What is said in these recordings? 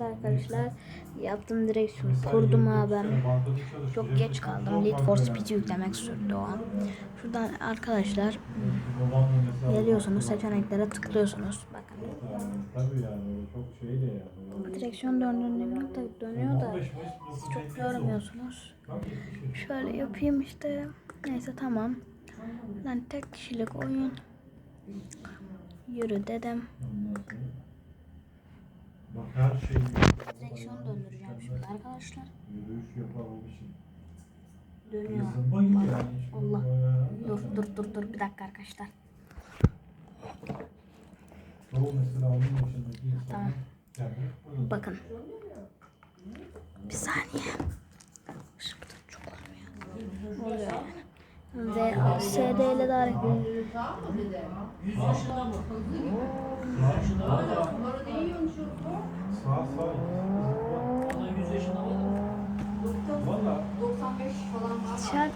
Evet arkadaşlar yaptım direksiyonu kurdum ha ben. Çok geç kaldım. Need for Speed yüklemek sürdü o an. Şuradan arkadaşlar geliyorsunuz seçeneklere tıklıyorsunuz. Bakın. Direksiyon döndüğünde yok da dönüyor da siz çok görmüyorsunuz. Şöyle yapayım işte. Neyse tamam. Ben tek kişilik oyun. Yürü dedim. Bak her şey Direksiyonu döndüreceğim şimdi arkadaşlar. yürüyüş. Dönüyor. Bak, yani. Şimdi Allah. bayağı- Dur dur dur dur bir dakika arkadaşlar. Tamam. Bakın. Bir saniye. Şimdi çok olmuyor. Oluyor yani. Ve SD ile de hareket Dışarı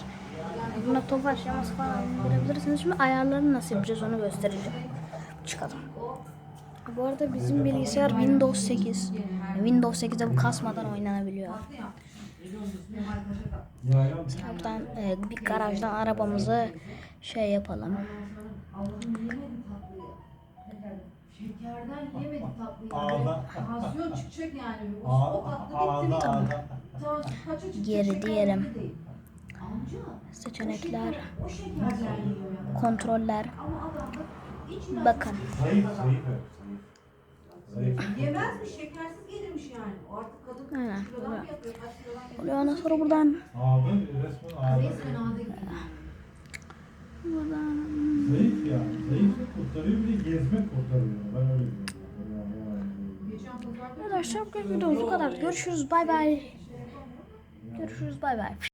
buna top aşaması falan görebilirsiniz. Şimdi ayarlarını nasıl yapacağız onu göstereceğim. Çıkalım. Bu arada bizim bilgisayar Windows 8. Yani Windows 8'de bu kasmadan oynanabiliyor. Buradan e, bir garajdan arabamızı şey yapalım. Şekerden yemedi tatlıyı. Tansiyon çıkacak yani. O, tatlı bitti mi? Geri diyelim. Seçenekler, kontroller. Bakın. Zayıf zayıf hep. Zayıf. Zayıf. Yemez mi? Şekersiz gelirmiş yani. Artık kadın Aynen, oluyor. ondan sonra buradan buradan Zayıf ya. Zayıf kurtarıyor bir de gezmek kurtarıyor. Ben öyle diyorum. Arkadaşlar bugün videomuz bu kadar. Görüşürüz bay bay. Görüşürüz bay bay.